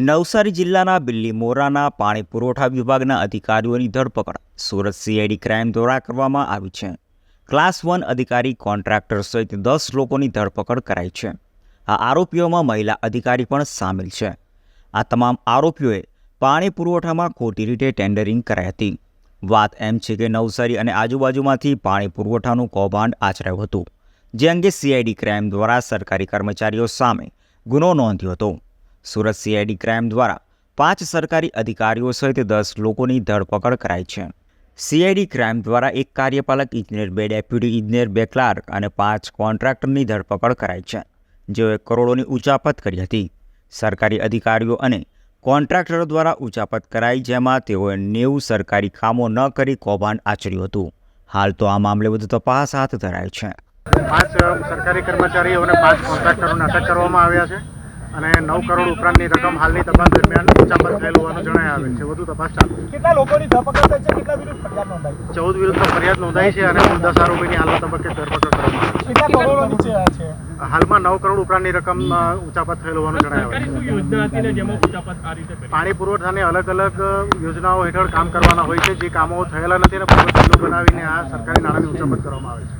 નવસારી જિલ્લાના બિલ્લી મોરાના પાણી પુરવઠા વિભાગના અધિકારીઓની ધરપકડ. સુરત સીઆઈડી ક્રાઇમ દ્વારા કરવામાં આવી છે. ક્લાસ વન અધિકારી, કોન્ટ્રાક્ટર સહિત દસ લોકોની ધરપકડ કરાઈ છે. આ આરોપીઓમાં મહિલા અધિકારી પણ સામેલ છે. આ તમામ આરોપીઓએ પાણી પુરવઠામાં ખોટી રીતે ટેન્ડરિંગ કરાઈ હતી. વાત એમ છે કે નવસારી અને આજુબાજુમાંથી પાણી પુરવઠાનું કૌભાંડ આચરાયું હતું. જે અંગે સીઆઈડી ક્રાઇમ દ્વારા સરકારી કર્મચારીઓ સામે ગુનો નોંધ્યો હતો. સુરત સીઆઈડી ક્રાઇમ દ્વારા પાંચ સરકારી અધિકારીઓ સહિત દસ લોકોની ધરપકડ કરાઈ છે. સીઆઈડી ક્રાઇમ દ્વારા એક કાર્યપાલક ઇજનેર, બે ડેપ્યુટી ઇજનેર, બે ક્લાર્ક અને પાંચ કોન્ટ્રાક્ટરની ધરપકડ કરાઈ છે. જેઓએ કરોડોની ઉચાપત કરી હતી. સરકારી અધિકારીઓ અને કોન્ટ્રાક્ટરો દ્વારા ઉચાપત કરાઈ, જેમાં તેઓએ નેવું સરકારી કામો ન કરી કૌભાંડ આચર્યું હતું. હાલ તો આ મામલે વધુ તપાસ હાથ ધરાય છે. પાંચ સરકારી કર્મચારીઓ અને પાંચ કોન્ટ્રાક્ટરોને અટક કરવામાં આવ્યા છે. અને નવ કરોડ ઉપરાંતની રકમ હાલની તપાસ દરમિયાન ઉચાપત થયેલ હોવાનું જણાય આવે છે. વધુ તપાસ ચાલુ. કેટલા લોકોની ધરપકડ થઈ છે? કેટલા વિરુદ્ધ ફરિયાદ નોંધાઈ ચૌદ વિરુદ્ધ ફરિયાદ નોંધાઈ છે અને કુલ દસ આરોપીની હાલના તબક્કે ધરપકડ કરવામાં આવી છે. આ છે છે? હાલમાં નવ કરોડ ઉપરાંતની રકમ ઉચાપત થયેલ હોવાનું જણાય આવે છે. શું યોજના ને જેમાં ઉચાપત આ રીતે કરી પાણી પુરવઠાની અલગ અલગ યોજનાઓ હેઠળ કામ કરવાના હોય છે. જે કામો થયેલા નથી અને પૂર્વ બનાવીને આ સરકારી નાણાંની ઉચાપત કરવામાં આવે છે.